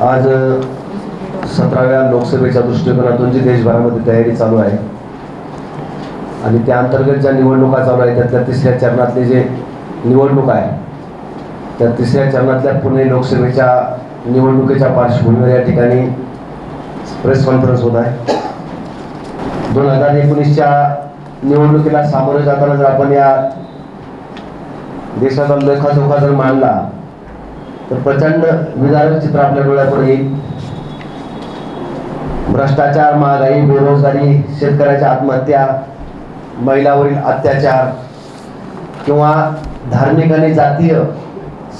आज सतराव्या लोकसभेच्या दृष्टिकोनातून जी देशभरामध्ये तयारी चालू आहे आणि त्या अंतर्गत ज्या निवडणुका चालू आहेत त्यातल्या तिसऱ्या चरणातले जे निवडणूक आहे त्या तिसऱ्या चरणातल्या पुणे लोकसभेच्या निवडणुकीच्या पार्श्वभूमीवर या ठिकाणी प्रेस कॉन्फरन्स होत आहे. दोन हजार एकोणीसच्या निवडणुकीला सामोरं जाताना जर आपण या देशाचा लेखाजोखा जर मांडला तर प्रचंड विदारक चित्र आपल्या डोळ्यापुढे येईल. भ्रष्टाचार महागाई बेरोजगारी शेतकऱ्याच्या आत्महत्या महिलावरील अत्याचार किंवा धार्मिक आणि जातीय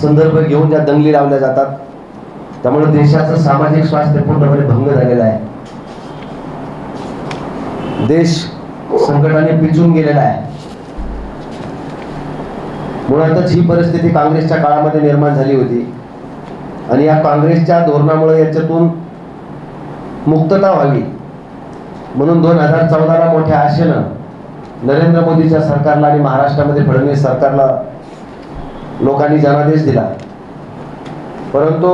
संदर्भ घेऊन ज्या दंगली लावल्या जातात त्यामुळे देशाचं सामाजिक स्वास्थ्य पूर्णपणे भंग झालेलं आहे. देश संकटाने पिचून गेलेला आहे. मुळातच ही परिस्थिती काँग्रेसच्या काळामध्ये निर्माण झाली होती. आणि या काँग्रेसच्या धोरणामुळे याच्यातून मुक्तता व्हावी. म्हणून दोन हजार चौदाला मोठ्या आशेनं नरेंद्र मोदीच्या सरकारला आणि महाराष्ट्रामध्ये फडणवीस सरकारला लोकांनी जनादेश दिला. परंतु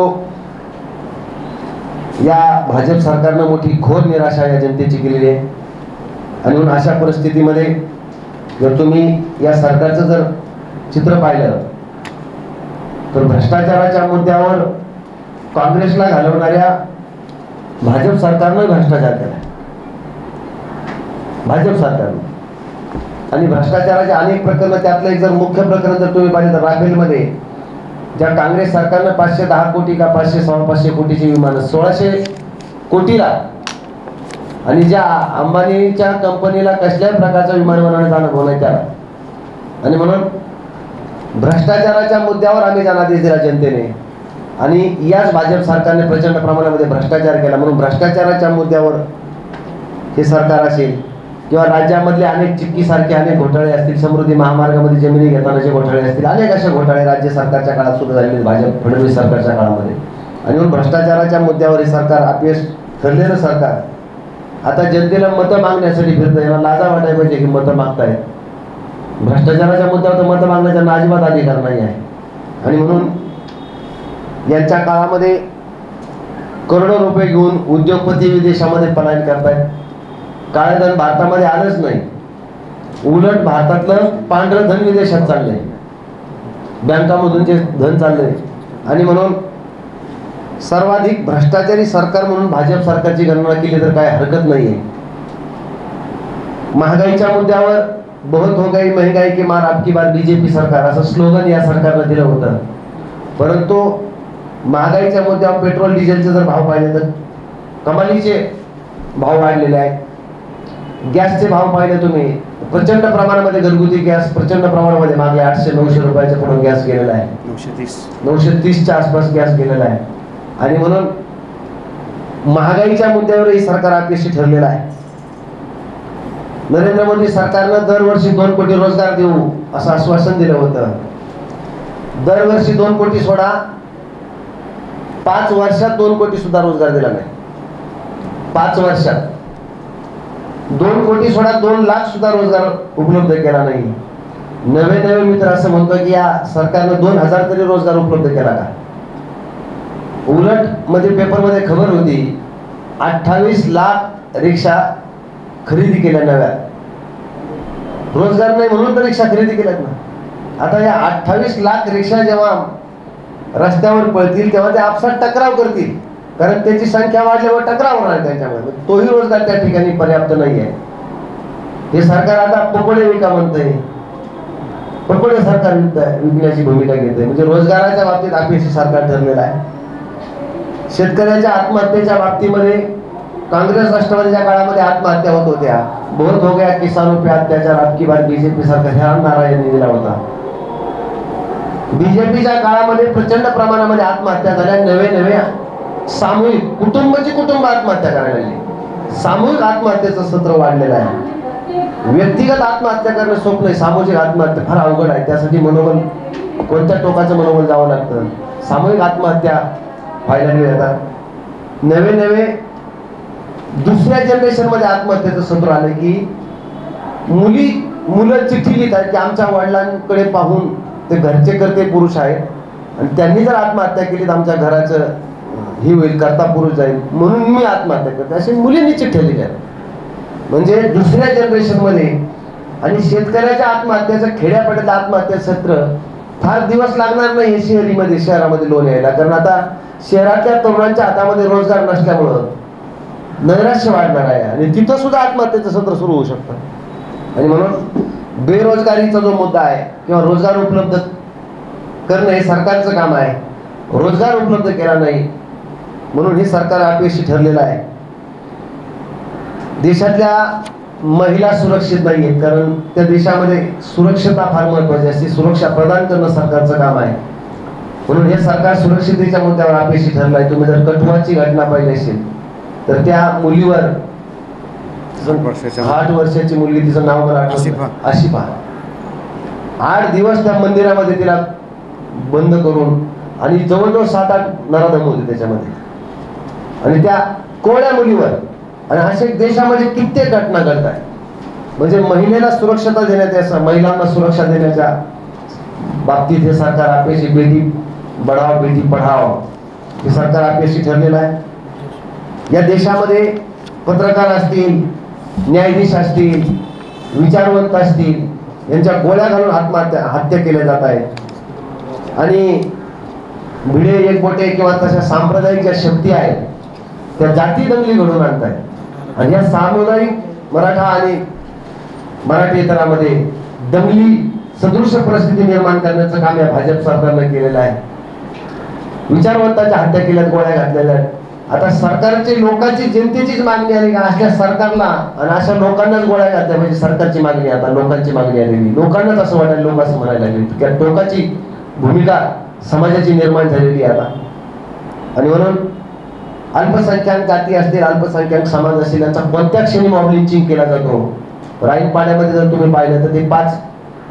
या भाजप सरकारनं मोठी घोर निराशा या जनतेची केलेली आहे. आणि म्हणून अशा परिस्थितीमध्ये जर तुम्ही या सरकारचं जर चित्र पाहिलं. तर भ्रष्टाचाराच्या मुद्द्यावर काँग्रेसला घालवणाऱ्या भाजप सरकारनं भ्रष्टाचार केला भाजप सरकारनं. आणि भ्रष्टाचाराचे अनेक प्रकरण त्यातलं एक जर मुख्य प्रकरण जर तुम्ही पाहिलं तर राफेलमध्ये ज्या काँग्रेस सरकारनं पाचशे दहा कोटी का पाचशे सव्वा पाचशे कोटीची विमानं सोळाशे कोटीला आणि ज्या अंबानीच्या कंपनीला कसल्याही प्रकारचं विमान बनवण्याचा अनुभव नाही त्याला आणि म्हणून भ्रष्टाचाराच्या मुद्द्यावर आम्ही जनादेश दिला जनतेने. आणि याच भाजप सरकारने प्रचंड प्रमाणामध्ये भ्रष्टाचार केला. म्हणून भ्रष्टाचाराच्या मुद्द्यावर हे सरकार असेल किंवा राज्यामधले अनेक चिक्कीसारखे अनेक घोटाळे असतील समृद्धी महामार्गामध्ये जमिनी घेतानाचे घोटाळे असतील अनेक असे घोटाळे राज्य सरकारच्या काळात सुद्धा झालेले आहेत, भाजप फडणवीस सरकारच्या काळामध्ये. आणि म्हणून भ्रष्टाचाराच्या मुद्द्यावर हे सरकार अपयश ठरलेलं सरकार. आता जनतेला मतं मागण्यासाठी फिरतं याला लाजा वाटायला पाहिजे की मतं मागतायत. भ्रष्टाचाराच्या मुद्द्यावर तर मतं मागण्याचा अजिबात अधिकार नाही आहे. आणि म्हणून यांच्या काळामध्ये करोडो रुपये घेऊन उद्योगपती विदेशामध्ये पलायन करतायत. काळे धन भारतामध्ये आलंच नाही. उलट भारतातलं पांढरं धन विदेशात चाललंय. बँकामधून जे धन चाललंय. आणि म्हणून सर्वाधिक भ्रष्टाचारी सरकार म्हणून भाजप सरकारची गणना केली तर काय हरकत नाहीये. महागाईच्या मुद्द्यावर बहुत हो गई महंगाई की मार आपकी बार बीजेपी सरकार असं स्लोगन या सरकारनं दिलं होतं. परंतु महागाईच्या मुद्द्यावर पेट्रोल डिझेलचे जर भाव पाहिले तर कमालीचे भाव वाढलेले आहेत. गॅसचे भाव पाहिले तुम्ही. प्रचंड प्रमाणामध्ये घरगुती गॅस प्रचंड प्रमाणामध्ये मागले आठशे नऊशे रुपयाच्या पुढे गॅस गेलेला आहे. नऊशे तीस. नऊशे तीसच्या आसपास गॅस गेलेला आहे. आणि म्हणून महागाईच्या मुद्द्यावरही सरकार अपयशी ठरलेलं आहे. नरेंद्र मोदी सरकारनं दरवर्षी दोन कोटी रोजगार देऊ असं आश्वासन दिलं होतं. दरवर्षी दोन कोटी सोडा. पाच वर्षात दोन कोटी सुद्धा रोजगार दिला नाही. पाच वर्षात. दोन कोटी सोडा दोन लाख सुद्धा रोजगार उपलब्ध केला नाही. नवे नवे मित्र असं म्हणतो की या सरकारनं दोन हजार तरी रोजगार उपलब्ध केला का? उलटमध्ये पेपरमध्ये खबर होती अठ्ठावीस लाख रिक्षा खरेदी केल्या नव्या. रोजगार नाही म्हणून तर रिक्षा खरेदी केल्यात ना. आता या अठ्ठावीस लाख रिक्षा जेव्हा रस्त्यावर पळतील तेव्हा ते आपसात टकराव करतील. कारण त्याची संख्या वाढल्यावर टकराव होणार त्यांच्यामध्ये. तोही रोजगार त्या ठिकाणी पर्याप्त नाही आहे हे सरकार आता पकोडे विका म्हणतंय पकोडे सरकार विकण्याची भूमिका घेते म्हणजे रोजगाराच्या बाबतीत अपयशी सरकार ठरलेलं आहे. शेतकऱ्याच्या आत्महत्येच्या बाबतीमध्ये काँग्रेस राष्ट्रवादीच्या काळामध्ये आत्महत्या होत होत्या. बहुत हो गया किसान पे अत्याचार आपकी बार बीजेपी सरकार. ह्या नारा यांनी दिला होता. बीजेपीच्या काळामध्ये प्रचंड प्रमाणामध्ये आत्महत्या झाल्या. नवे नवे सामूहिक कुटुंबाची कुटुंब आत्महत्या करायला लागली. सामूहिक आत्महत्येचं सत्र वाढलेलं आहे. व्यक्तिगत आत्महत्या करणं सोपं नाही. सामूहिक आत्महत्या फार अवघड आहे. त्यासाठी मनोबल कोणत्या टोकाचं मनोबल जावं लागतं? सामूहिक आत्महत्या व्हायला लागली आता. नवे नवे दुसऱ्या जनरेशनमध्ये आत्महत्येचं सत्र आलं की मुली मुलं चिठ्ठी लिहित आहेत की आमच्या वडिलांकडे पाहून ते घरचे करते पुरुष आहेत. आणि त्यांनी जर आत्महत्या केली तर आमच्या घराचं ही होईल करता पुरुष जाईल म्हणून मी आत्महत्या करते असे मुलींनी चिठ्ठ्या लिहिल्या म्हणजे दुसऱ्या जनरेशनमध्ये आणि शेतकऱ्याच्या आत्महत्याचं खेड्यापाड्यात आत्महत्या सत्र फार दिवस लागणार नाही शहरीमध्ये शहरामध्ये लोन यायला. कारण आता शहरातल्या तरुणांच्या हातामध्ये रोजगार नसल्यामुळं नैराश्य वाढणार आहे. आणि तिथं सुद्धा आत्महत्येचं सत्र सुरू होऊ शकतं. आणि म्हणून बेरोजगारीचा जो मुद्दा आहे किंवा रोजगार उपलब्ध करणं हे सरकारचं काम आहे. रोजगार उपलब्ध केला नाही म्हणून हे सरकार अपयशी ठरलेलं आहे. देशातल्या महिला सुरक्षित नाही आहेत कारण त्या देशामध्ये सुरक्षता फार महत्वाची असते. सुरक्षा प्रदान करणं सरकारचं काम आहे. म्हणून हे सरकार सुरक्षितेच्या मुद्द्यावर अपयशी ठरलं आहे तुम्ही जर कठुआची घटना पाहिली असेल तर त्या मुलीवर आठ वर्षाची मुलगी तिचं नाव मला आठवत आशिफा. आठ दिवस त्या मंदिरामध्ये तिला बंद करून आणि जवळजवळ सात आठ नराधम होते त्याच्यामध्ये. आणि त्या कोळ्या मुलीवर आणि असे देशामध्ये कित्येक घटना घडत आहेत म्हणजे महिलेला सुरक्षता देण्याच्या महिलांना सुरक्षा देण्याच्या बाबतीत हे सरकार अपयशी बेटी बढाव बेटी पढाव हे सरकार अपयशी ठरलेलं आहे. या देशामध्ये पत्रकार असतील न्यायाधीश असतील विचारवंत असतील यांच्या गोळ्या घालून आत्महत्या हत्या केल्या जात आहेत. आणि भिडे एकबोटे किंवा तशा सांप्रदायिक ज्या शक्ती आहेत त्या जाती दंगली घडवून आणत आहेत आणि या सामुदायिक मराठा आणि मराठीतरामध्ये दंगली सदृश परिस्थिती निर्माण करण्याचं काम या भाजप सरकारनं केलेलं आहे. विचारवंताच्या हत्या केल्यात गोळ्या घातलेल्या आहेत. आता सरकारची लोकांची जनतेचीच मागणी आली का? अशा सरकारला आणि अशा लोकांनाच गोळ्या घातल्या म्हणजे सरकारची मागणी आता लोकांची मागणी आलेली. लोकांनाच असं वाटायला लोक असं म्हणायला लागले. की टोकाची भूमिका समाजाची निर्माण झालेली आहे आता. आणि म्हणून अल्पसंख्याक जाती असतील अल्पसंख्याक समाज असतील यांचा कोणत्या क्षणी मॉब लिंचिंग केला जातो? राईन पाण्यामध्ये जर तुम्ही पाहिलं तर ते पाच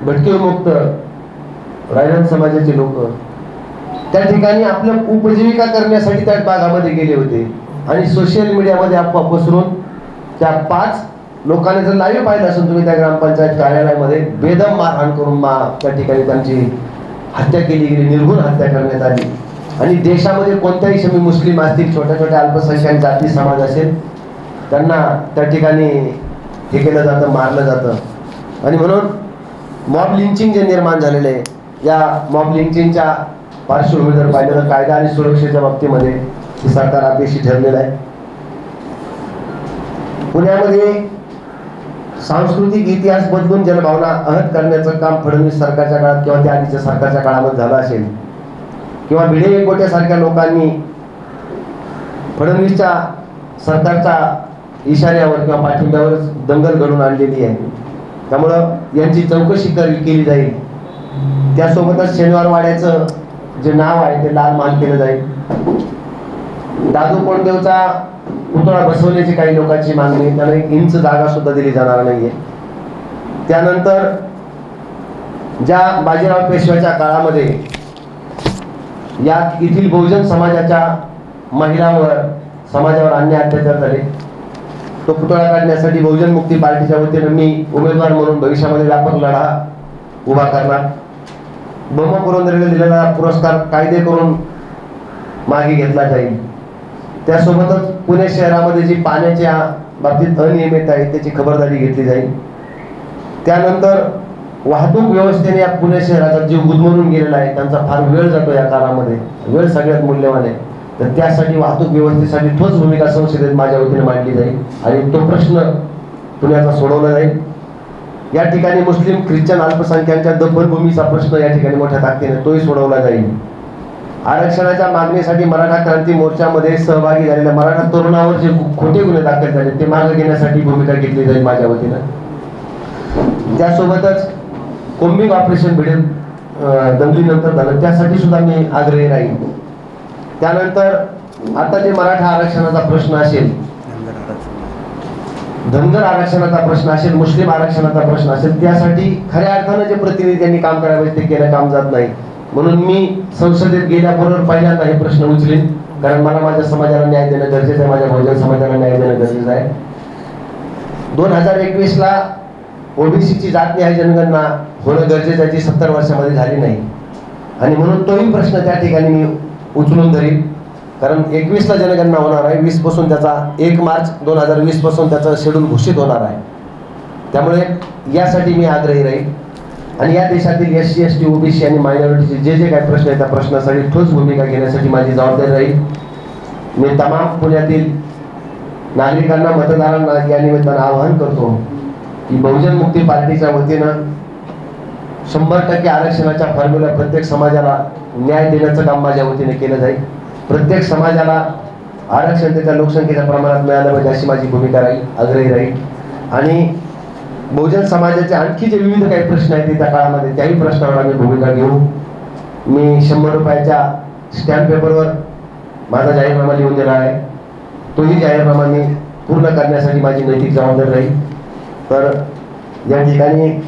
भटके मुक्त रायन समाजाचे लोक त्या ठिकाणी आपलं उपजीविका करण्यासाठी त्या भागामध्ये गेले होते. आणि सोशल मीडियामध्ये अफवा पसरून त्या पाच लोकांनी जर लाईव्ह पाहिलं असेल तुम्ही त्या ग्रामपंचायत कार्यालयामध्ये बेदम मारहाण करून मा त्या ठिकाणी त्यांची हत्या केली गेली निर्गुण हत्या करण्यात आली. आणि देशामध्ये कोणत्याही क्षमी मुस्लिम असतील छोट्या छोट्या अल्पसंख्याक जाती समाज असेल त्यांना त्या ठिकाणी हे केलं जातं मारलं जातं. आणि म्हणून मॉब लिंचिंग जे निर्माण झालेले आहे या मॉब लिंचिंगच्या पार्श्वभूमी जर पाहिलं तर कायदा आणि सुरक्षेच्या बाबतीमध्ये हे सरकार अपयशी ठरलेलं आहे. पुण्यामध्ये सांस्कृतिक इतिहास बदलून जनभावना अहत करण्याचं काम फडणवीस सरकारच्या काळात किंवा त्या आधीच्या सरकारच्या काळामध्ये झालं असेल किंवा भिडे एकबोट्यासारख्या लोकांनी फडणवीसच्या सरकारच्या इशाऱ्यावर किंवा पाठिंब्यावर दंगल घडून आणलेली आहे. त्यामुळं यांची चौकशी केली जाईल. त्यासोबतच शनिवार वाड्याचं जे नाव आहे ते लाल मान केलं जाईल दादू कोंडदेवचा पुतळा बसवण्याची काही लोकांची मागणी आहे. त्यांना एक इंच जागा सुद्धा दिली जाणार नाहीये त्यानंतर ज्या बाजीराव पेशव्याच्या काळामध्ये या येथील बहुजन समाजाच्या महिलांवर समाजावर अन्याय अत्याचार झाले तो पुतळा काढण्यासाठी बहुजन मुक्ती पार्टीच्या वतीनं मी उमेदवार म्हणून भविष्यामध्ये व्यापक लढा उभा करणार ब्रह्म दिलेला पुरस्कार कायदे करून मागे घेतला जाईल. त्यासोबतच पुणे शहरामध्ये जी पाण्याच्या बाबतीत अनियमित आहे त्याची खबरदारी घेतली जाईल. त्यानंतर वाहतूक व्यवस्थेने या पुणे शहराचा जीव गुदमरून गेलेला आहे. त्यांचा फार वेळ जातो या काळामध्ये. वेळ सगळ्यात मूल्यवान आहे. तर त्यासाठी वाहतूक व्यवस्थेसाठी ठोस भूमिका संसदेत माझ्या वतीने मांडली जाईल. आणि तो प्रश्न पुण्याचा सोडवला जाईल. या ठिकाणी मुस्लिम ख्रिश्चन अल्पसंख्यांच्या दफनभूमीचा प्रश्न या ठिकाणी मोठ्या ताकदीने तोही सोडवला जाईल. आरक्षणाच्या मागणीसाठी मराठा क्रांती मोर्चामध्ये सहभागी झालेल्या मराठा तरुणावर जे खोटे गुन्हे दाखल झाले ते मागे घेण्यासाठी भूमिका घेतली जाईल माझ्या वतीनं. त्यासोबतच कोम्बिंग ऑपरेशन भिडे दंगलीनंतर झालं. त्यासाठी सुद्धा मी आग्रही राहील त्यानंतर आता जे मराठा आरक्षणाचा प्रश्न असेल धनगर आरक्षणाचा प्रश्न असेल मुस्लिम आरक्षणाचा प्रश्न असेल त्यासाठी खऱ्या अर्थानं जे प्रतिनिधी त्यांनी काम करावे ते केलं काम जात नाही. म्हणून मी संसदेत गेल्याबरोबर पहिल्यांदा हे प्रश्न उचले कारण मला माझ्या समाजाला न्याय देणं गरजेचं आहे माझ्या बहुजन समाजाला न्याय देणं गरजेचं आहे. दोन हजार एकवीस ला ओबीसीची जात न्याय जनगणना होणं गरजेचं आहे जी सत्तर वर्षामध्ये झाली नाही. आणि म्हणून तोही प्रश्न त्या ठिकाणी मी उचलून धरीन. कारण एकवीसला जनगणना होणार आहे वीसपासून त्याचा एक मार्च दोन हजार वीसपासून त्याचा त्याचं शेड्यूल घोषित होणार आहे. त्यामुळे यासाठी मी आग्रही राहील. आणि या देशातील S C S T OBC आणि मायनॉरिटीचे जे जे काही प्रश्न आहेत त्या प्रश्नासाठी ठोस भूमिका घेण्यासाठी माझी जबाबदारी राहील. मी तमाम पुण्यातील नागरिकांना मतदारांना या निमित्तानं आवाहन करतो की बहुजन मुक्ती पार्टीच्या वतीनं शंभर टक्के आरक्षणाच्या फॉर्म्युला प्रत्येक समाजाला न्याय देण्याचं काम माझ्या वतीने केलं जाईल. प्रत्येक समाजाला आरक्षण त्याच्या लोकसंख्येच्या प्रमाणात मिळालं पाहिजे अशी माझी भूमिका राहील आग्रही राहील. आणि बहुजन समाजाचे आणखी जे विविध काही प्रश्न आहेत त्या काळामध्ये त्याही प्रश्नावर आम्ही भूमिका घेऊ. मी शंभर रुपयाच्या स्टॅम्प पेपरवर माझा जाहीरनामा लिहून दिला आहे. तोही जाहीरनामा मी पूर्ण करण्यासाठी माझी नैतिक जबाबदारी राहील. तर या ठिकाणी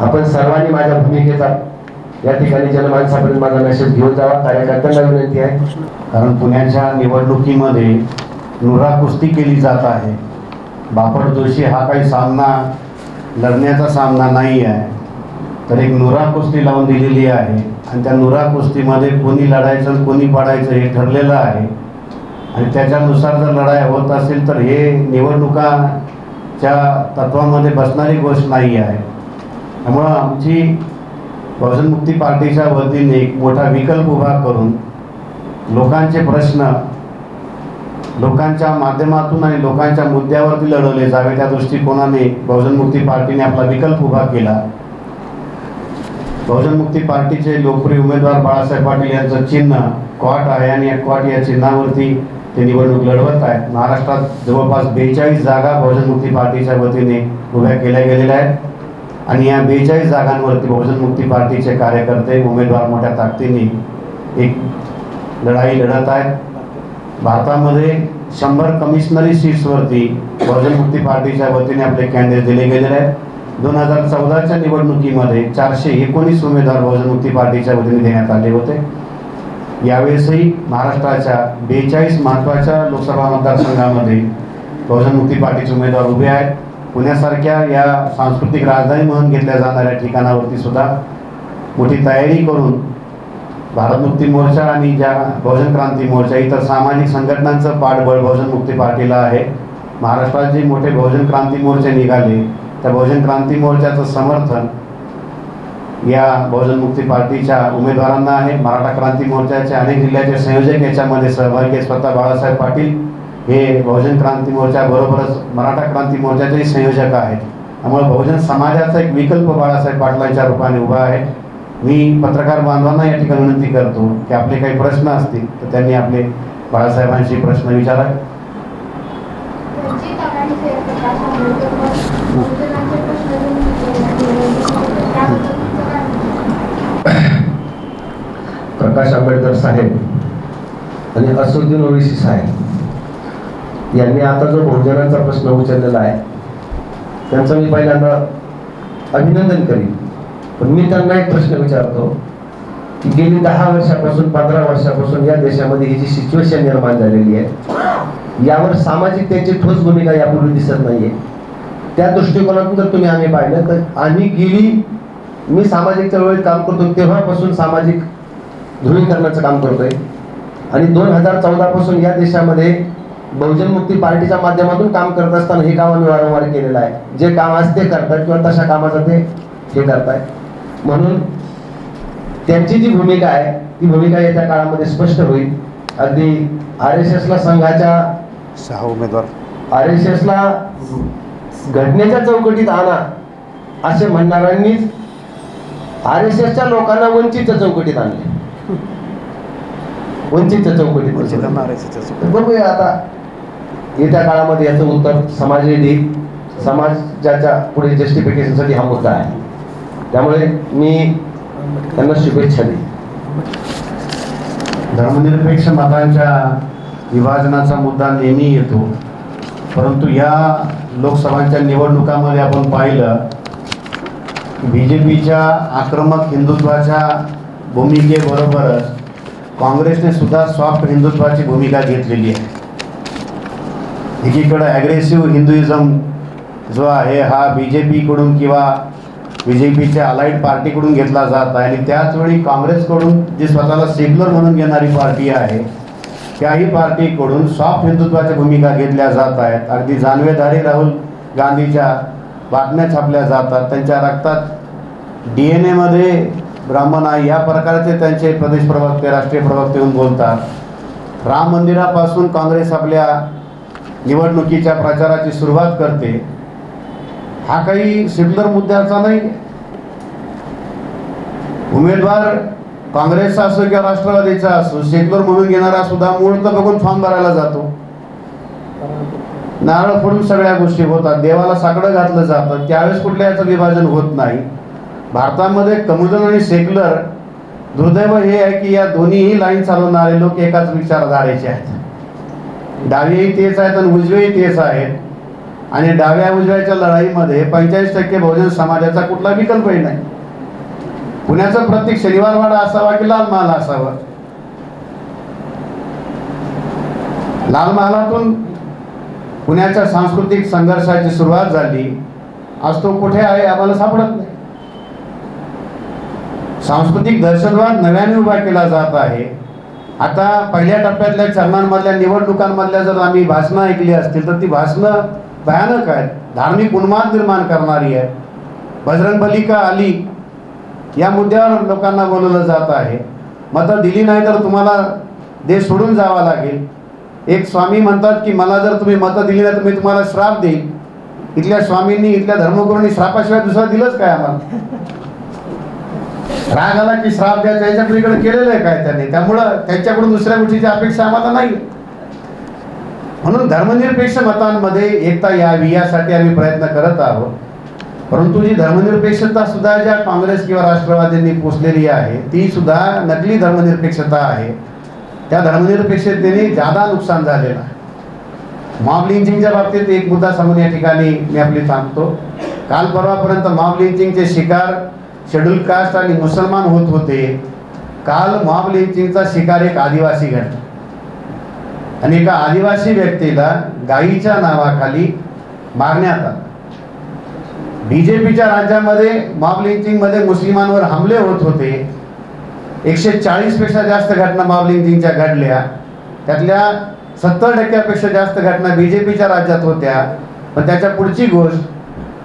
आपण सर्वांनी माझ्या भूमिकेचा या ठिकाणी जनमानसापर्यंत माझा मेसेज घेऊन जावा. कार्यकर्त्यांना विनंती आहे. कारण पुण्याच्या निवडणुकीमध्ये नुरा कुस्ती केली जात आहे. बापट जोशी हा काही सामना लढण्याचा सामना नाही आहे. तर एक नुरा कुस्ती लावून दिलेली आहे. आणि त्या नुरा कुस्तीमध्ये कोणी लढायचं कोणी पाडायचं हे ठरलेलं आहे. आणि त्याच्यानुसार जर लढाई होत असेल तर हे निवडणुकाच्या तत्वामध्ये बसणारी गोष्ट नाही आहे. त्यामुळं आमची मुक्ती पार्टीच्या वतीने एक मोठा विकल्प उभा करून लोकांचे प्रश्न लोकांच्या माध्यमातून आणि लोकांच्या मुद्द्यावरती लढवले जावे त्या दृष्टिकोनाने बहुजन मुक्ती पार्टीने आपला विकल्प उभा केला. बहुजन मुक्ती पार्टीचे लोकप्रिय उमेदवार बाळासाहेब पाटील यांचं चिन्ह क्वाट आहे आणि या क्वाट या चिन्हावरती ते निवडणूक लढवत आहेत. महाराष्ट्रात जवळपास बेचाळीस जागा बहुजन मुक्ती पार्टीच्या वतीने उभ्या केल्या गेलेल्या आहेत. आणि या बेचाळीस जागांवरती बहुजन मुक्ती पार्टीचे कार्यकर्ते उमेदवार मोठ्या ताकदीने एक लढाई लढत आहेत. भारतामध्ये शंभर कमिशनरी सीट्सवरती बहुजन मुक्ती पार्टीच्या वतीने आपले कॅन्डिडेट दिले गेलेले आहेत. दोन हजार चौदाच्या निवडणुकीमध्ये चारशे एकोणीस उमेदवार बहुजन मुक्ती पार्टीच्या वतीने देण्यात आले होते. यावेळेसही महाराष्ट्राच्या बेचाळीस महत्त्वाच्या लोकसभा मतदारसंघामध्ये बहुजन मुक्ती पार्टीचे उमेदवार उभे आहेत. पुण्यासारख्या या सांस्कृतिक राजधानी म्हणून घेतल्या जाणाऱ्या ठिकाणावरती सुद्धा मोठी तयारी करून भारत मुक्ती मोर्चा आणि ज्या बहुजन क्रांती मोर्चा इतर सामाजिक संघटनांचं पाठबळ बहुजन मुक्ती पार्टीला आहे. महाराष्ट्रात जे मोठे बहुजन क्रांती मोर्चे निघाले त्या बहुजन क्रांती मोर्चाचं समर्थन या बहुजन मुक्ती पार्टीच्या उमेदवारांना आहे. मराठा क्रांती मोर्चाचे अनेक जिल्ह्याचे संयोजक याच्यामध्ये सहभागी आहेत. स्वतः बाळासाहेब पाटील हे बहुजन क्रांती मोर्चाबरोबरच मराठा क्रांती मोर्चाचेही संयोजक आहेत. त्यामुळे बहुजन समाजाचा एक विकल्प बाळासाहेब पाटलांच्या रूपाने उभा आहे. मी पत्रकार बांधवांना या ठिकाणी विनंती करतो की आपले काही प्रश्न असतील तर त्यांनी आपले बाळासाहेबांशी प्रश्न विचारा. प्रकाश आंबेडकर प्रकाश आंबेडकर साहेब आणि असुद्दीन ओवेसी साहेब. यांनी आता जो बहुजनांचा प्रश्न उचललेला आहे त्यांचं मी पहिल्यांदा अभिनंदन करीन. पण मी त्यांना एक प्रश्न विचारतो की गेली दहा वर्षापासून पंधरा वर्षापासून या देशामध्ये ही जी सिच्युएशन निर्माण झालेली आहे यावर सामाजिक त्यांची ठोस भूमिका यापूर्वी दिसत नाहीये. त्या दृष्टिकोनातून जर तुम्ही आम्ही पाहिलं तर आम्ही गेली मी सामाजिक चळवळीत काम करतो तेव्हापासून सामाजिक ध्रुवीकरणाचं काम करतोय. आणि दोन हजार चौदा पासून या देशामध्ये बहुजन मुक्ती पार्टीच्या माध्यमातून काम करत असताना हे काम आम्ही वारंवार केलेलं आहे. जे काम आज ते करतात किंवा तशा कामाचं ते हे करतायत. म्हणून त्यांची जी भूमिका आहे ती भूमिका येत्या काळामध्ये स्पष्ट होईल. अगदी आर एस एसला संघाच्या सहा उमेदवार. आर एस एसला घटनेच्या चौकटीत आणा असे म्हणणाऱ्यांनीच आर एस एसच्या लोकांना वंचितच्या चौकटीत आणले. वंचितच्या चौकटीत बघूया आता. येत्या काळामध्ये याचं उत्तर समाज समाजाच्या पुढे जस्टिफिकेशनसाठी हा मुद्दा आहे. त्यामुळे मी त्यांना शुभेच्छा देईन. धर्मनिरपेक्ष मतांच्या विभाजनाचा मुद्दा नेहमी येतो. परंतु या लोकसभांच्या निवडणुकामध्ये आपण पाहिलं बी जे पीच्या आक्रमक हिंदुत्वाच्या भूमिकेबरोबरच काँग्रेसने सुद्धा सॉफ्ट हिंदुत्वाची भूमिका घेतलेली आहे. एकीकडं ॲग्रेसिव्ह हिंदुइझम जो आहे हा बी जे पीकडून किंवा बी जे पीच्या अलाईड पार्टीकडून घेतला जात आहे. आणि त्याचवेळी काँग्रेसकडून जी स्वतःला सेक्युलर म्हणून घेणारी पार्टी आहे त्याही पार्टीकडून सॉफ्ट हिंदुत्वाच्या भूमिका घेतल्या जात आहेत. अगदी जानवेधारी राहुल गांधीच्या बातम्या छापल्या जातात. त्यांच्या रक्तात डी एन एमध्ये ब्राह्मण आहे. या प्रकारचे त्यांचे प्रदेश प्रवक्ते राष्ट्रीय प्रवक्ते येऊन बोलतात. राम मंदिरापासून काँग्रेस आपल्या निवडणुकीच्या प्रचाराची सुरुवात करते. हा काही सिग्युलर मुद्द्याचा नाही. उमेदवार काँग्रेसचा असो किंवा राष्ट्रवादीचा असो सेक्युलर म्हणून घेणारा सुद्धा मुहूर्त बघून फॉर्म भरायला जातो. नारळ फोडून सगळ्या गोष्टी होतात. देवाला साकडं घातलं जातं. त्यावेळेस कुठल्या याचं विभाजन होत नाही. भारतामध्ये कम्युनल आणि सेक्युलर दुर्दैव हे आहे की या दोन्हीही लाईन चालवणारे लोक एकाच विचारधारेचे आहेत. डावीही तेच आहेत आणि उजवेही तेच आहेत. आणि डाव्या उजव्याच्या लढाईमध्ये पंचेचाळीस टक्के बहुजन समाजाचा कुठला विकल्पही नाही. पुण्याचा प्रत्येक शनिवार वाडा असावा की लाल महाल असावा? लाल महालातून पुण्याच्या सांस्कृतिक संघर्षाची सुरुवात झाली. आज तो कुठे आहे आम्हाला सापडत नाही. सांस्कृतिक दहशतवाद नव्याने उभा केला जात आहे. आता पहिल्या टप्प्यातल्या चरणांमधल्या निवडणुकांमधल्या जर आम्ही भाषणं ऐकली असतील तर ती भाषणं भयानक आहेत. धार्मिक उन्माद निर्माण करणारी आहे. बजरंगबली का अली या मुद्द्यावर लोकांना बोलवलं जात आहे. मतं दिली नाही तर तुम्हाला देश सोडून जावा लागेल. एक स्वामी म्हणतात की मला जर तुम्ही मतं दिली नाही तर मी तुम्हाला श्राप देईन. इथल्या स्वामींनी इथल्या धर्मगुरूंनी श्रापाशिवाय दुसरं दिलंच काय आम्हाला? राग आला की श्राप द्यायचा याच्या पलीकडे केलेलं आहे काय त्यांनी? त्यामुळं त्यांच्याकडून दुसऱ्या गोष्टीची अपेक्षा आम्हाला नाही म्हणून धर्मनिरपेक्ष मतांमध्ये एकता यावी यासाठी आम्ही प्रयत्न करत आहोत. परंतु जी धर्मनिरपेक्षता सुद्धा ज्या काँग्रेस किंवा राष्ट्रवादींनी पोचलेली आहे ती सुद्धा नकली धर्मनिरपेक्षता आहे. त्या धर्मनिरपेक्षतेने जादा नुकसान झालेलं आहे. मॉब लिंचिंगच्या बाबतीत एक मुद्दा सांगून या ठिकाणी मी आपली सांगतो. काल परवापर्यंत मॉब लिंचिंगचे शिकार शेड्यूल कास्ट आणि मुसलमान होत होते. काल मॉब लिंचिंगचा शिकार एक आदिवासी घडला आणि एका आदिवासी व्यक्तीला गायीच्या नावाखाली मारण्यात आलं. बीजेपीच्या राज्यामध्ये मॉब लिंचिंगमध्ये मुस्लिमांवर हमले होत होते. एकशे चाळीसपेक्षा जास्त घटना मॉब लिंचिंगच्या घडल्या. त्यातल्या सत्तर टक्क्यापेक्षा जास्त घटना बीजेपीच्या राज्यात होत्या. पण त्याच्या पुढची गोष्ट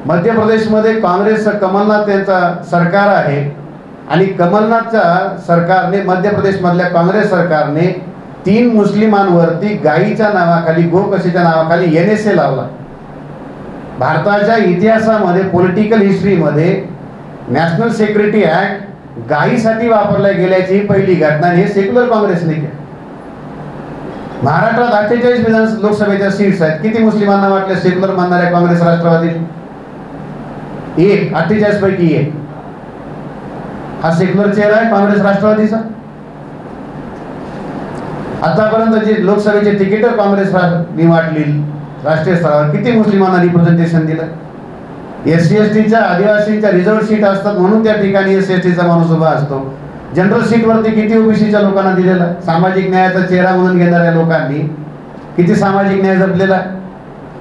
मध्य प्रदेशमध्ये काँग्रेस कमलनाथ यांचा सरकार आहे आणि कमलनाथच्या सरकारने मध्य प्रदेशमधल्या काँग्रेस सरकारने तीन मुस्लिमांवरती गायीच्या नावाखाली गोकशीच्या नावाखाली एन एस ए लावला. भारताच्या इतिहासामध्ये पॉलिटिकल हिस्ट्रीमध्ये नॅशनल सेक्युरिटी ऍक्ट गायीसाठी वापरल्या गेल्याची ही पहिली घटना हे सेक्युलर काँग्रेसने केली. महाराष्ट्रात अठ्ठेचाळीस विधान लोकसभेच्या सीट्स आहेत. किती मुस्लिमांना वाटले? सेक्युलर मानणाऱ्या काँग्रेस राष्ट्रवादी एक अठ्ठेचाळीस पैकी एक. हा सेक्युलर चेहरा आहे काँग्रेस राष्ट्रवादीचा. आतापर्यंत जे लोकसभेचे तिकीट काँग्रेस रा- वाटली राष्ट्रीय स्तरावर किती मुस्लिमांना रिप्रेझेंटेशन दिलं? एस सी एस टीच्या आदिवासींच्या रिझर्व्ह सीट असतात म्हणून त्या ठिकाणी एस सी एस टीचा माणूस उभा असतो. जनरल सीटवरती किती ओबीसीच्या लोकांना दिलेला? सामाजिक न्यायाचा चेहरा म्हणून घेणाऱ्या लोकांनी किती सामाजिक न्याय जपलेला?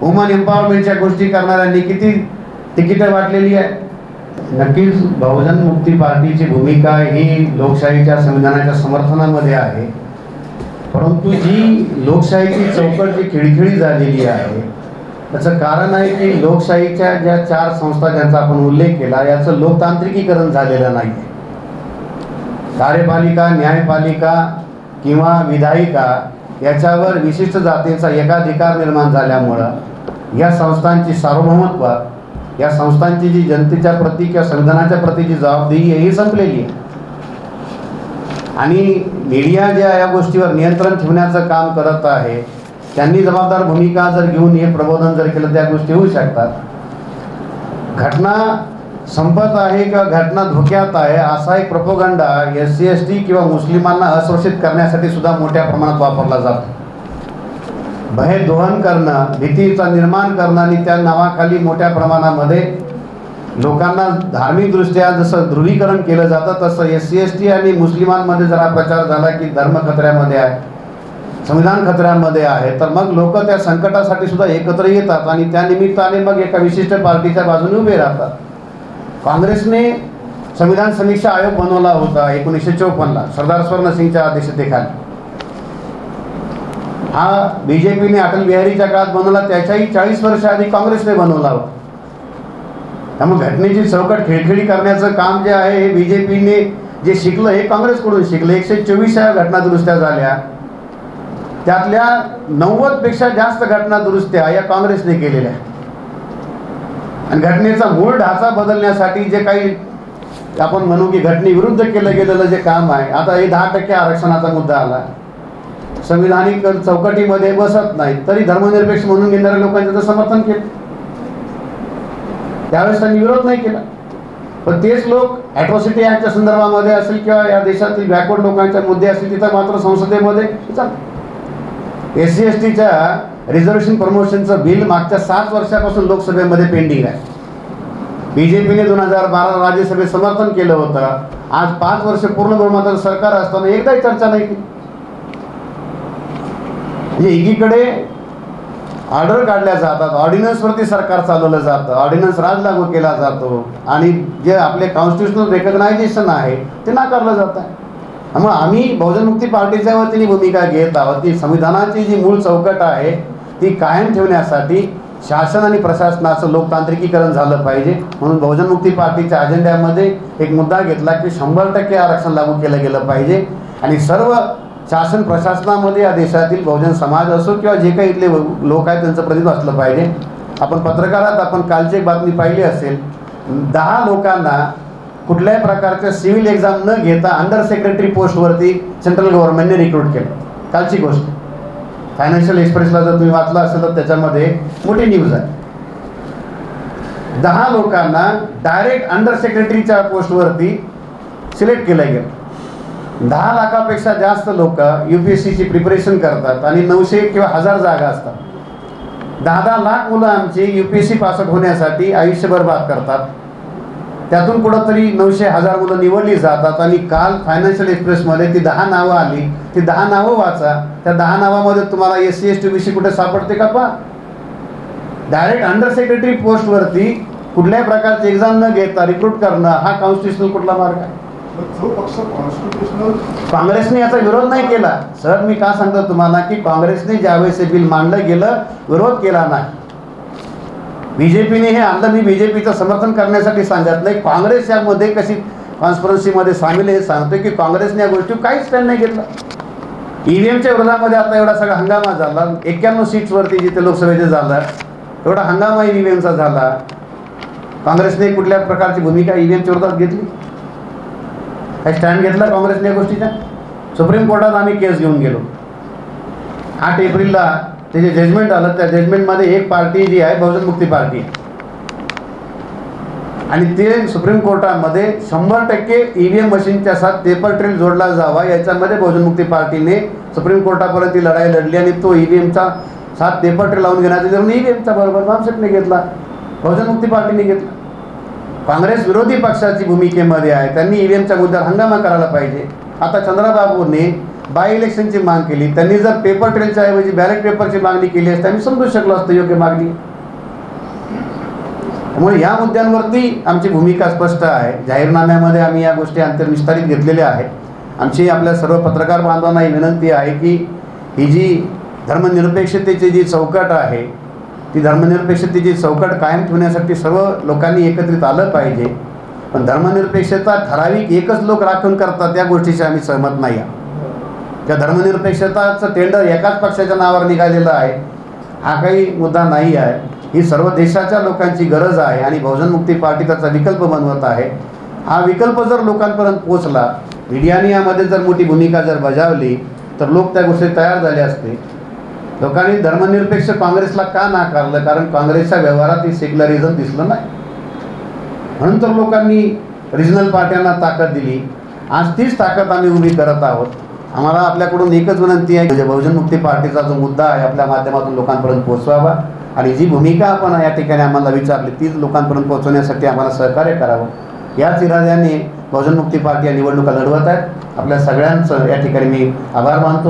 वुमन एम्पॉवरमेंटच्या गोष्टी करणाऱ्यांनी किती तिकीटं वाटलेली आहे. नक्कीच बहुजन मुक्ती पार्टीची भूमिका ही लोकशाहीच्या संविधानाच्या समर्थनामध्ये आहे. परंतु जी लोकशाहीची चौकट जी खिळखिळी झालेली आहे त्याचं कारण आहे की लोकशाहीच्या ज्या चार संस्था ज्यांचा आपण उल्लेख केला याचं लोकतांत्रिकीकरण झालेलं नाही. कार्यपालिका न्यायपालिका किंवा विधायिका याच्यावर विशिष्ट जातीचा एकाधिकार निर्माण झाल्यामुळं या संस्थांची सार्वभौमत्व या संस्थांची जी जनतेच्या प्रती किंवा संघनाच्या प्रती जी जबाबदारी आहे ही संपलेली आहे. आणि मीडिया ज्या या गोष्टीवर नियंत्रण ठेवण्याचं काम करत आहे त्यांनी जबाबदार भूमिका जर घेऊन हे प्रबोधन जर केलं त्या गोष्टी होऊ शकतात. घटना संपत आहे किंवा घटना धोक्यात आहे असा एक propaganda S C S T किंवा मुस्लिमांना असुरक्षित करण्यासाठी सुद्धा मोठ्या प्रमाणात वापरला जातो. भय दोहन करणं भीतीचा निर्माण करणं आणि त्या नावाखाली मोठ्या प्रमाणामध्ये लोकांना धार्मिकदृष्ट्या जसं ध्रुवीकरण केलं जातं तसं एस सी एस टी आणि मुस्लिमांमध्ये जरा प्रचार झाला की धर्म खतऱ्यामध्ये आहे संविधान खतऱ्यामध्ये आहे. तर मग लोक त्या संकटासाठी सुद्धा एकत्र येतात आणि त्या निमित्ताने मग एका विशिष्ट पार्टीच्या बाजूने उभे राहतात. काँग्रेसने संविधान समीक्षा आयोग बनवला होता एकोणीसशे चौपन्नला सरदार स्वर्ण सिंगच्या अध्यक्षतेखाली. हा बी जे पीने अटल बिहारीच्या काळात बनवला त्याच्याही चाळीस वर्ष आधी काँग्रेसने बनवला होता. त्यामुळे घटनेची चौकट खेळखेळी करण्याचं काम जे आहे हे बी जे पीने जे शिकलं हे काँग्रेसकडून शिकलं. एकशे चोवीस या घटना दुरुस्त्या झाल्या. त्यातल्या नव्वदपेक्षा जास्त घटना दुरुस्त्या या काँग्रेसने केलेल्या. आणि घटनेचा मूळ ढाचा बदलण्यासाठी जे काही आपण म्हणू की घटनेविरुद्ध केलं गेलेलं जे काम आहे आता हे दहा टक्के आरक्षणाचा मुद्दा आला. संविधानिक चौकटीमध्ये बसत नाही तरी धर्मनिरपेक्ष म्हणून घेणाऱ्या लोकांचं तर समर्थन केलं. त्यावेळेस त्यांनी विरोध नाही केला. पण तेच लोक ॲट्रॉसिटी ॲक्टच्या संदर्भामध्ये असेल किंवा या देशातील बॅकवर्ड लोकांच्या मुद्दे असतील तिथं मात्र संसदेमध्ये चालतं एस सी एस टीच्या रिझर्वेशन प्रमोशनचं बिल मागच्या सात वर्षापासून लोकसभेमध्ये पेंडिंग आहे. बी जे पीने दोन हजार बारा राज्यसभेत समर्थन केलं होतं. आज पाच वर्ष पूर्ण बहुमताचं सरकार असताना एकदाही चर्चा नाही केली. म्हणजे एकीकडे ऑर्डर काढल्या जातात. ऑर्डिनन्सवरती सरकार चालवलं जातं. ऑर्डिनन्स राज लागू केला जातो. आणि जे आपले कॉन्स्टिट्युशनल रेकग्नायझेशन आहे ते नाकारलं जात. आहे त्यामुळे आम्ही बहुजन मुक्ती पार्टीच्या वतीने भूमिका घेत आहोत. ती संविधानाची जी मूळ चौकट आहे ती कायम ठेवण्यासाठी शासन आणि प्रशासनाचं लोकतांत्रिकीकरण झालं पाहिजे. म्हणून बहुजन मुक्ती पार्टीच्या अजेंड्यामध्ये एक मुद्दा घेतला की शंभर टक्के आरक्षण लागू केलं गेलं पाहिजे. आणि सर्व शासन प्रशासनामध्ये या देशातील बहुजन समाज असो किंवा जे काही इथले लोक आहेत त्यांचं प्रतिनिधित्व असलं पाहिजे. आपण पत्रकारात आपण कालची एक बातमी पाहिली असेल. दहा लोकांना कुठल्याही प्रकारच्या सिव्हिल एक्झाम न घेता अंडर सेक्रेटरी पोस्टवरती सेंट्रल गव्हर्नमेंटने रिक्रूट केलं. कालची गोष्ट. फायनान्शियल एक्सप्रेसला जर तुम्ही वाचलं असेल तर त्याच्यामध्ये मोठी न्यूज आहे. दहा लोकांना डायरेक्ट अंडर सेक्रेटरीच्या पोस्टवरती सिलेक्ट केलं गेलं. दहा लाखापेक्षा जास्त लोक यू पी एस सीची प्रिपरेशन करतात आणि नऊशे किंवा हजार जागा असतात. दहा दहा लाख मुलं आमची U P S C pass out होण्यासाठी आयुष्यभर बाद करतात. त्यातून कुठंतरी नऊशे हजार मुलं निवडली जातात आणि काल फायनान्शियल एक्सप्रेसमध्ये ती दहा नावं आली. ती दहा नावं वाचा. त्या दहा नावामध्ये तुम्हाला S C S T B C कुठे सापडते का पा डायरेक्ट अंडर सेक्रेटरी पोस्टवरती कुठल्याही प्रकारची एक्झाम न घेता रिक्रूट करणं हा कॉन्स्टिट्युशनल कुठला मार्ग आहे? काँग्रेसने याचा विरोध नाही केला. सर मी का सांगतो तुम्हाला की काँग्रेसने ज्यावेळेस हे बिल मांडलं गेलं विरोध केला नाही. बीजेपीने हे आणलं मी बीजेपीचं समर्थन करण्यासाठी सांगत नाही. काँग्रेस यामध्ये कशी कॉन्स्परन्सीमध्ये सामील हे सांगतोय की काँग्रेसने या गोष्टी काहीच स्टँड नाही घेतला ईव्हीएमच्या विरोधामध्ये आता एवढा सगळा हंगामा झाला. एक्क्याण्णव सीट्सवरती जिथे लोकसभेचे झाला एवढा हंगामा ईव्हीएमचा झाला. काँग्रेसने कुठल्या प्रकारची भूमिका ईव्हीएमच्या विरोधात घेतली? काही स्टँड घेतला काँग्रेसने या गोष्टीचा? सुप्रीम कोर्टात आम्ही केस घेऊन गेलो. आठ एप्रिलला ते जे जजमेंट आलं त्या जजमेंटमध्ये एक पार्टी जी आहे बहुजन मुक्ती पार्टी आहे. आणि ते सुप्रीम कोर्टामध्ये शंभर टक्के ई व्ही एम मशीनच्या साथ पेपर ट्रेल जोडला जावा याच्यामध्ये बहुजन मुक्ती पार्टीने सुप्रीम कोर्टापर्यंत ती लढाई लढली आणि तो ई व्ही एमचा सात पेपर ट्रेल लावून घेण्याचा निर्णय ई व्ही एमचा बरोबर बामसेटने घेतला बहुजन मुक्ती पार्टीने घेतला. काँग्रेस विरोधी पक्षाची भूमिकेमध्ये आहे. त्यांनी ई व्ही हंगामा करायला पाहिजे. आता चंद्राबाबूंनी बाय इलेक्शनची माग केली. त्यांनी जर पेपर ट्रेलच्या ऐवजी बॅलेट पेपरची मागणी केली असते आम्ही समजू शकलो असतो योग्य मागणी. त्यामुळे या मुद्द्यांवरती आमची भूमिका स्पष्ट आहे. जाहीरनाम्यामध्ये आम्ही या गोष्टी अंतर्विस्तारित घेतलेल्या आहेत. आमची आपल्या सर्व पत्रकार बांधवांना ही विनंती आहे की ही जी धर्मनिरपेक्षतेची जी चौकट आहे ती धर्मनिरपेक्षतेची चौकट कायम ठेवण्यासाठी सर्व लोकांनी एकत्रित आलं पाहिजे. पण धर्मनिरपेक्षता ठराविक एकच लोक राखून करतात या गोष्टीशी आम्ही सहमत नाही आहोत. त्या धर्मनिरपेक्षताचं टेंडर एकाच पक्षाच्या नावावर निघालेलं आहे. हा काही मुद्दा नाही आहे. ही सर्व देशाच्या लोकांची गरज आहे आणि बहुजन मुक्ती पार्टी त्याचा विकल्प बनवत आहे. हा विकल्प जर लोकांपर्यंत पोचला मीडियाने यामध्ये जर मोठी भूमिका जर बजावली तर लोक त्या गोष्टी तयार झाले असते. लोकांनी धर्मनिरपेक्ष काँग्रेसला का नाकारलं? कारण काँग्रेसच्या व्यवहारात ही सेक्युलरिझम दिसलं नाही. म्हणून तर लोकांनी रिजनल पार्ट्यांना ताकद दिली. आज तीच ताकद आम्ही उभी करत आहोत. आम्हाला आपल्याकडून एकच विनंती आहे म्हणजे बहुजन मुक्ती पार्टीचा जो मुद्दा आहे आपल्या माध्यमातून लोकांपर्यंत पोहोचवावा. आणि जी भूमिका आपण या ठिकाणी आम्हाला विचारली तीच लोकांपर्यंत पोहोचवण्यासाठी आम्हाला सहकार्य करावं. याच इराद्याने बहुजन मुक्ती पार्टी या निवडणुका लढवत आहेत. आपल्या सगळ्यांचं या ठिकाणी मी आभार मानतो.